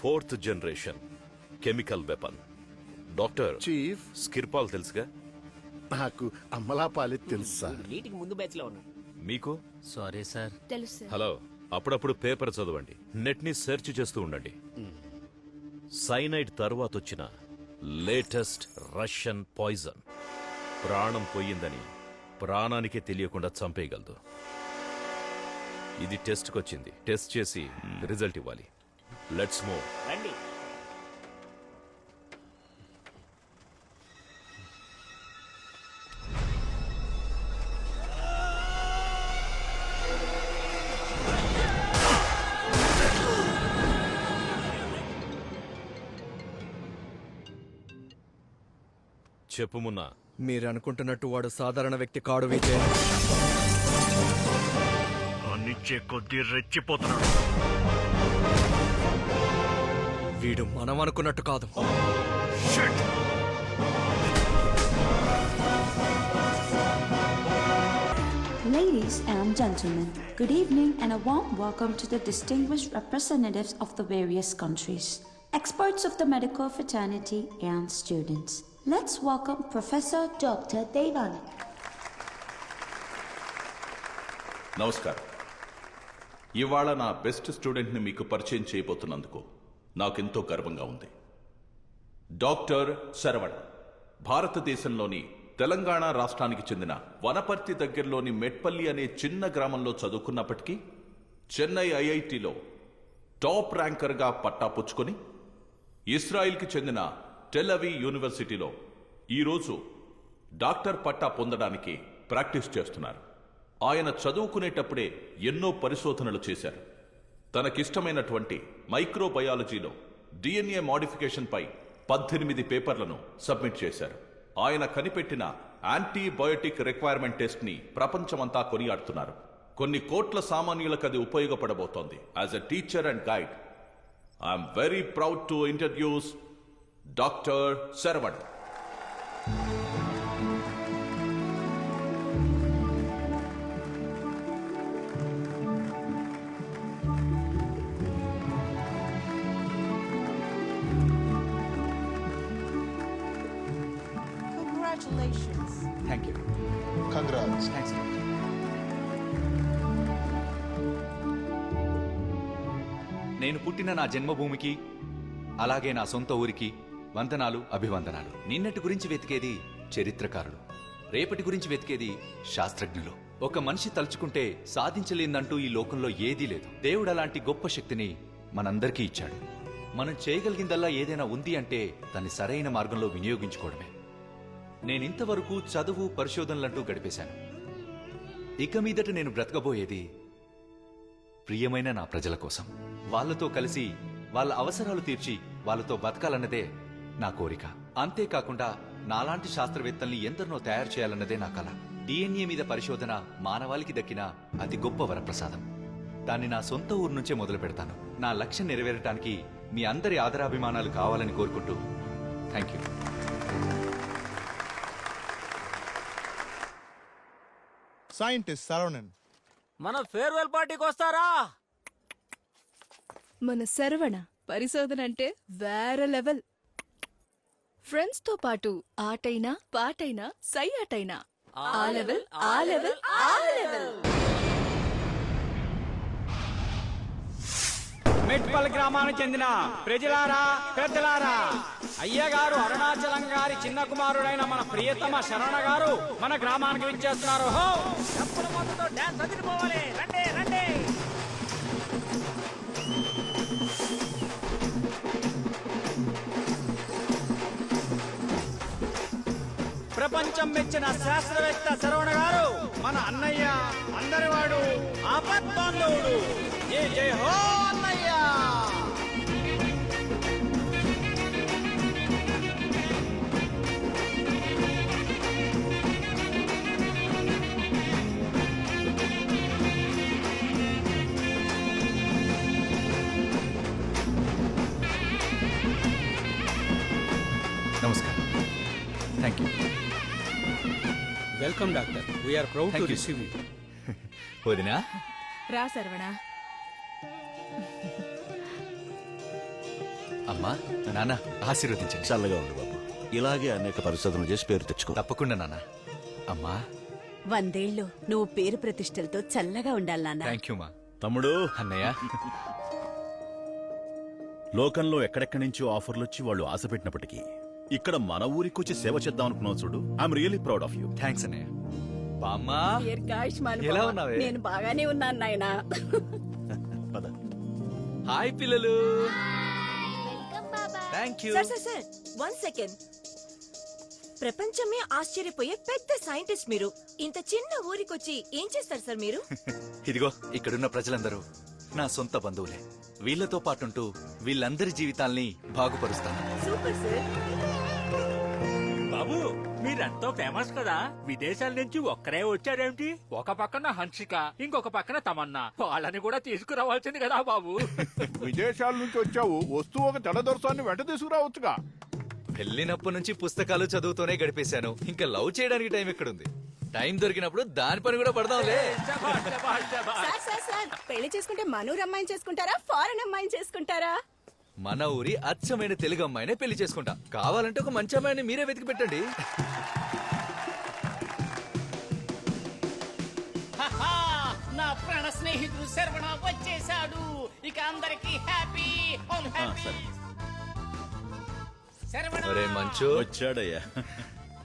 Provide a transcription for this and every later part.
Fourth generation chemical weapon. Doctor chief. Skripal తెలుసుగా? నాకు అమ్మలాపాలి తెలుసు సార్. మీటింగ్ ముందు బ్యాచ్లో మీకు? Sorry sir. తెలుసు సార్. హలో అప్పుడప్పుడు పేపర్ చదవండి. నెట్ని సెర్చ్ చేస్తూ ఉండండి. సైనైడ్ తర్వాత వచ్చిన లేటెస్ట్ రష్యన్ పాయిజన్. ప్రాణం పోయిందని ప్రాణానికే తెలియకుండా చంపేయగలదు. ఇది టెస్ట్కి వచ్చింది టెస్ట్ చేసి రిజల్ట్ ఇవ్వాలి. లెట్స్ మూవ్ రండి. చెప్పు మున్నా. మీరు అనుకుంటున్నట్టు వాడు సాధారణ వ్యక్తి కాడు విజయ్. కొద్దీ రెచ్చిపోతున్నాడు. వీడు మనం అనుకున్నట్టు కాదు Ladies and gentlemen, good evening and a warm welcome to the distinguished representatives of the various countries, experts of the medical fraternity, and students. Let's welcome Professor Dr. Devanand. నమస్కారం ఇవాళ నా బెస్ట్ స్టూడెంట్ని మీకు పరిచయం చేయబోతున్నందుకు నాకెంతో గర్వంగా ఉంది. డాక్టర్ శరవణ్ భారతదేశంలోని తెలంగాణ రాష్ట్రానికి చెందిన వనపర్తి దగ్గరలోని మెట్పల్లి అనే చిన్న గ్రామంలో చదువుకున్నప్పటికీ చెన్నై ఐఐటిలో టాప్ ర్యాంకర్గా పట్టా పుచ్చుకొని ఇస్రాయిల్కి చెందిన టెలవీ యూనివర్సిటీలో ఈరోజు డాక్టర్ పట్టా పొందడానికి ప్రాక్టీస్ చేస్తున్నారు. ఆయన చదువుకునేటప్పుడే ఎన్నో పరిశోధనలు చేశారు. తనకిష్టమైనటువంటి మైక్రోబయాలజీలో డిఎన్ఏ మాడిఫికేషన్పై పద్దెనిమిది పేపర్లను సబ్మిట్ చేశారు. ఆయన కనిపెట్టిన యాంటీబయోటిక్ రిక్వైర్మెంట్ టెస్ట్ని ప్రపంచమంతా కొనియాడుతున్నారు. కొన్ని కోట్ల సామాన్యులకు అది ఉపయోగపడబోతోంది. As a teacher and guide I'm very proud to introduce doctor Saravan congrats thanks నేను పుట్టిన నా జన్మభూమికి అలాగే నా సొంత ఊరికి వందనాలు అభివందనాలు. నిన్నటి గురించి వెతికేది చరిత్రకారులు రేపటి గురించి వెతికేది శాస్త్రజ్ఞులు. ఒక మనిషి తలుచుకుంటే సాధించలేందంటూ ఈ లోకంలో ఏదీ లేదు. దేవుడు అలాంటి గొప్ప శక్తిని మనందరికీ ఇచ్చాడు. మనం చేయగలిగిందల్లా ఏదైనా ఉంది అంటే దాన్ని సరైన మార్గంలో వినియోగించుకోవడమే. నేనింతవరకు చదువు పరిశోధనలంటూ గడిపేశాను. ఇక మీదట నేను బ్రతకబోయేది ప్రియమైన నా ప్రజల కోసం. వాళ్ళతో కలిసి వాళ్ళ అవసరాలు తీర్చి వాళ్ళతో బతకాలన్నదే నా కోరిక. అంతేకాకుండా నాలాంటి శాస్త్రవేత్తల్ని ఎందరినో తయారు చేయాలన్నదే నా కల. డిఎన్ఏ మీద పరిశోధన మానవాళికి దక్కిన అతి గొప్ప వరప్రసాదం. దాన్ని నా సొంత ఊరు నుంచే మొదలు పెడతాను. నా లక్ష్యం నెరవేరటానికి మీ అందరి ఆదరాభిమానాలు కావాలని కోరుకుంటూ థ్యాంక్ యూ సైంటిస్ట్ సరవణన్ మన ఫేర్వెల్ పార్టీకి వస్తారా? మన శరవణ పరిశోధన అంటే వేరే లెవెల్. ఫ్రెండ్స్తో పాటు ఆటైనా పాటైనా సై ఆటైనా. ఆ లెవెల్ ఆ లెవెల్ ఆ లెవెల్. మెట్పల్ గ్రామానికి చెందిన ప్రజలారా పెద్దలారా అయ్యగారు అరుణాచలం గారి చిన్న కుమారుడైన మన ప్రియతమ శరణ గారు మన గ్రామానికి విచ్చేస్తున్నారు. హో డాన్స్ అదిరిపోవాలి. రండి రండి. ప్రపంచం మెచ్చిన శాస్త్రవేత్త శరవణ గారు మన అన్నయ్య అందరివాడు ఆపద్బాంధవుడు. జై జై హో అన్నయ్య! Welcome doctor. We're proud you. Receive you వదినా? రా శరవణ. అమ్మా నాన్న ఆశీర్వదించండి. చల్లగా ఉంది బాబు. ఇలాగే అనేక పరిశోధనలు చేసి పేరు తెచ్చుకో. తప్పకుండా నాన్న. అమ్మా. వందేళ్ళు నువ్వు పేరు ప్రతిష్టలతో చల్లగా ఉండాలి నాన్న. థ్యాంక్ యూ మా తమ్ముడు. అన్నయ్య. లోకంలో ఎక్కడెక్కడి నుంచో ఆఫర్లు వచ్చి వాళ్ళు ఆశ పెట్టినప్పటికీ ఇక్కడ మన ఊరికి వచ్చి సేవ చేద్దాం అనుకున్నావు చూడు. I'm really proud of you thanks అన్నయ్య. బామ్మా. దీర్ఘాయుష్మాన్ ఎలా భవ. ఉన్నావే? నేను బాగానే ఉన్నాను నాయనా. పద. హాయ్ పిల్లలు. Thank you sir sir sir one second ప్రపంచమే ఆశ్చర్యపోయే పెద్ద సైంటిస్ట్ మీరు. ఇంత చిన్న ఊరికొచ్చి ఏం చేస్తారు సార్ మీరు? ఇదిగో ఇక్కడున్న ప్రజలందరూ నా సొంత బంధువులే. వీళ్ళతో పాటుంటూ వీళ్ళందరి జీవితాల్ని బాగుపరుస్తాను. సూపర్ సార్ మీరెంతో ఫేమస్ కదా. విదేశాల నుంచి ఒక్కరే వచ్చారేమిటి? ఒక పక్కన హన్సిక ఇంకొక పక్కన తమన్నా. వాళ్ళని కూడా తీసుకురావాల్సింది కదా బాబు. విదేశాల నుంచి వచ్చావు వస్తువు ఒక తెల్లదొరసాన్ని వెంట తీసుకురావచ్చుగా. వెళ్ళినప్పటి నుంచి పుస్తకాలు చదువుతూనే గడిపేశాను. ఇంకా లవ్ చేయడానికి టైం ఎక్కడుంది? టైం దొరికినప్పుడు దాని పని కూడా పడదాంలే. Sir sir sir. పెళ్ళి చేసుకుంటే మనూరు అమ్మాయిని చేసుకుంటారా ఫారెన్ అమ్మాయిని చేసుకుంటారా? మన ఊరి అచ్చమైన తెలుగు అమ్మాయినే పెళ్ళి చేసుకుంటా. కావాలంటే ఒక మంచి అమ్మాయిని మీరే వెతికి పెట్టండి. నా ప్రాణ స్నేహితుడు శరవణ వచ్చేసాడు ఇక అందరికి హ్యాపీ శరవణ! ఒరే మంచు. వచ్చాడయ్యా.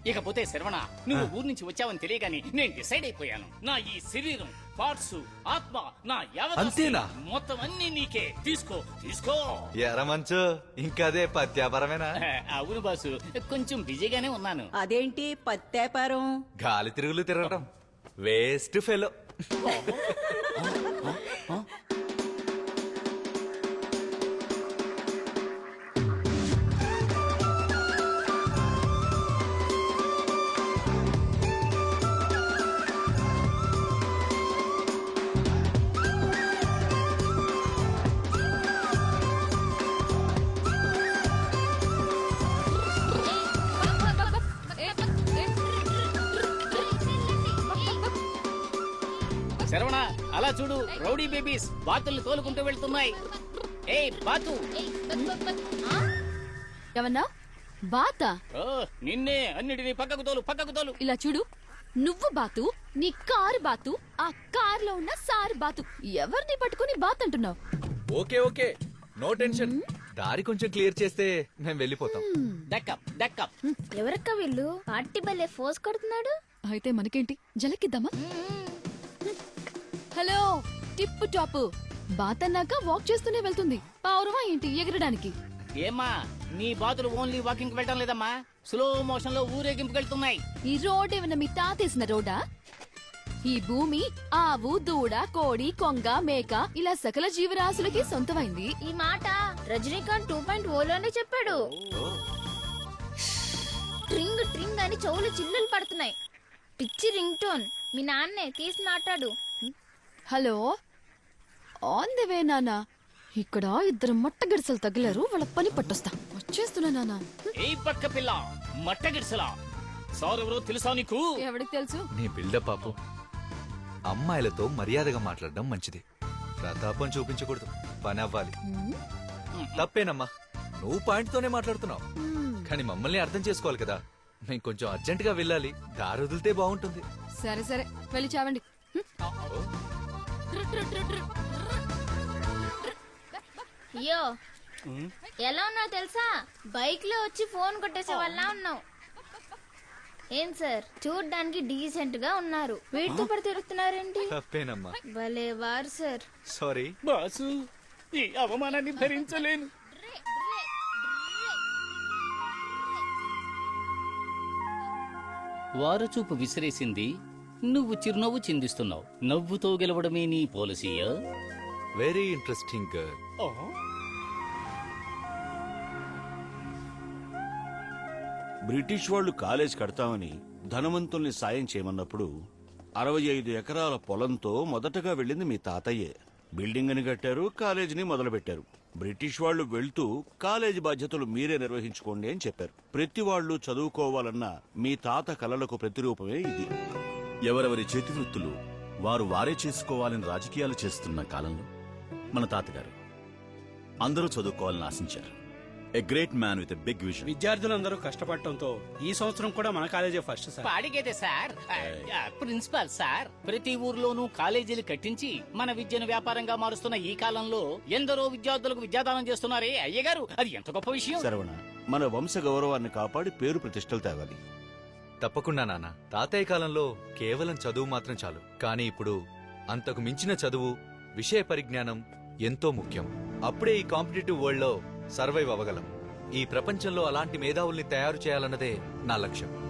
ఇకపోతే శరవణ నువ్వు ఊరు నుంచి వచ్చావని తెలియగాని నేను డిసైడ్ అయిపోయాను. నా ఈ శరీరం పార్ట్స్ ఆత్మ నా యావత్ అంతేనా? మొత్తం అన్ని నీకే. తీసుకో తీసుకో. ఎరా మంచు ఇంకా అదే పత్యాపరమేనా అవును బాసు కొంచెం బిజీగానే ఉన్నాను. అదేంటి పత్తేపారం గాలి తిరుగులు తిరగడం వేస్ట్ ఫెలో అలా చూడు రౌడీ బేబీస్ బాతుల్ని తోలుకుంటూ వెళ్తున్నాయి. ఏ బాతు! ఏమన్నా? బాత? ఓ నిన్నే అన్నిటినీ పక్కకు తోలు పక్కకు తోలు. ఇలా చూడు నువ్వు బాతు నీ కారు బాతు ఆ కారులో ఉన్న సారు బాతు. ఎవరిని పట్టుకుని బాత్ అంటున్నావు? Okay okay. No tension. దారి కొంచెం క్లియర్ చేస్తే మేము. వెళ్ళిపోతాం డక్కప్ డక్కప్ ఎవరక్క వీళ్ళు? పార్టీ బల్లే ఫోర్స్ కొడుతున్నాడు? అయితే మనకేంటి? జలకిద్దామా? Hello tip top. బాత్ అన్నాక వాక్ చేస్తూనే వెళ్తుంది. పౌరమా ఏంటి ఎగరడానికి? ఏమ్మా నీ బాతులు ఓన్లీ వాకింగ్ వెళ్ళటం లేదమ్మా. స్లో మోషన్లో ఊరేగింపుకి వెళ్తున్నాయి. ఈ రోడ్ ఏమన్నా మీ తాతేసిన రోడా ఈ భూమి ఆవు దూడ కోడి కొంగ మేక ఇలా సకల జీవరాశులకి సొంతమైంది. ఈ మాట రజనీకాంత్ టూ పాయింట్ ఓలోనే చెప్పాడు. ట్రింగ్ ట్రింగ్ అని చెవులు చిల్లులు పడుతున్నాయి. పిచ్చి రింగ్ టోన్. మీ నాన్నే తీసి మాట్లాడు. హలో? ఆన్ ది వే నానా. ఇక్కడ ఇద్దరు మట్ట గిడసలు తగిలారు వాళ్ళ పని పట్టొస్తా. వచ్చేస్తున్నా నానా. ఏ పక్క పిల్ల మట్ట గిడిసలా? సార్ ఎవరో తెలుసా నీకు? ఎవరికి తెలుసు? నీ బిల్డప్ పాపు అమ్మాయిలతో మర్యాదగా మాట్లాడడం మంచిది. ప్రతాపం చూపించకూడదు. పని అవ్వాలి. తప్పేనమ్మా. నువ్వు పాయింట్ తోనే మాట్లాడుతున్నావు కానీ మమ్మల్ని అర్థం చేసుకోవాలి కదా. మేము కొంచెం అర్జెంట్గా వెళ్ళాలి. దారి వదిలితే బాగుంటుంది. సరే సరే. వెళ్ళి చావండి. అయ్యో. ఎలా ఉన్నావు తెలుసా? బైక్లో వచ్చి ఫోన్ కొట్టేసే వాళ్ళ ఉన్నావు. ఏం సార్? చూడ్డానికి డీసెంట్గా ఉన్నారు. వీటితో పడి తిరుగుతున్నారేంటి? తప్పేనమ్మా. భలే వారు సార్. సారీ. బాసు ఈ అవమానాన్ని భరించలేను వారు చూపు విసిరేసింది నువ్వు చిరునవ్వు చిందిస్తున్నావు. నవ్వుతో గెలవడమే నీ పాలసీయా వెరీ ఇంట్రెస్టింగ్ గర్ల్ బ్రిటిష్ వాళ్ళు కాలేజ్ కడతామని ధనవంతుల్ని సాయం చేయమన్నప్పుడు అరవై ఐదు ఎకరాల పొలంతో మొదటగా వెళ్ళింది మీ తాతయ్యే. బిల్డింగ్ అని కట్టారు కాలేజీని మొదలుపెట్టారు. బ్రిటిష్ వాళ్ళు వెళ్తూ కాలేజీ బాధ్యతలు మీరే నిర్వహించుకోండి అని చెప్పారు. ప్రతి వాళ్ళు చదువుకోవాలన్న మీ తాత కలలకు ప్రతిరూపమే ఇది. ఎవరెవరి చేతి వృత్తులు వారు వారే చేసుకోవాలని రాజకీయాలు చేస్తున్న కాలంలో మన తాతగారు అందరూ చదువుకోవాలని ఆశించారు. A great man with a big vision విద్యార్థులందరూ కష్టపడటంతో ఈ సంవత్సరం కూడా మన కాలేజే ఫస్ట్ సార్ పాడిగేదే సార్ ప్రిన్సిపాల్ సార్ ప్రతి ఊర్లోనూ కాలేజీలు కట్టించి మన విద్యను వ్యాపారంగా మారుస్తున్న ఈ కాలంలో ఎందరో విద్యార్థులకు విద్యాదానం చేస్తున్నారే అయ్యగారు. అది ఎంత గొప్ప విషయం. శరవణ మన వంశ గౌరవాన్ని కాపాడి పేరు ప్రతిష్టలు తేవాలి. తప్పకుండా నాన్న. తాతయ్య కాలంలో కేవలం చదువు మాత్రం చాలు. కానీ ఇప్పుడు అంతకు మించిన చదువు విషయ పరిజ్ఞానం ఎంతో ముఖ్యం. అప్పుడే ఈ కాంపిటేటివ్ వరల్డ్లో సర్వైవ్ అవ్వగలం. ఈ ప్రపంచంలో అలాంటి మేధావుల్ని తయారు చేయాలన్నదే నా లక్ష్యం.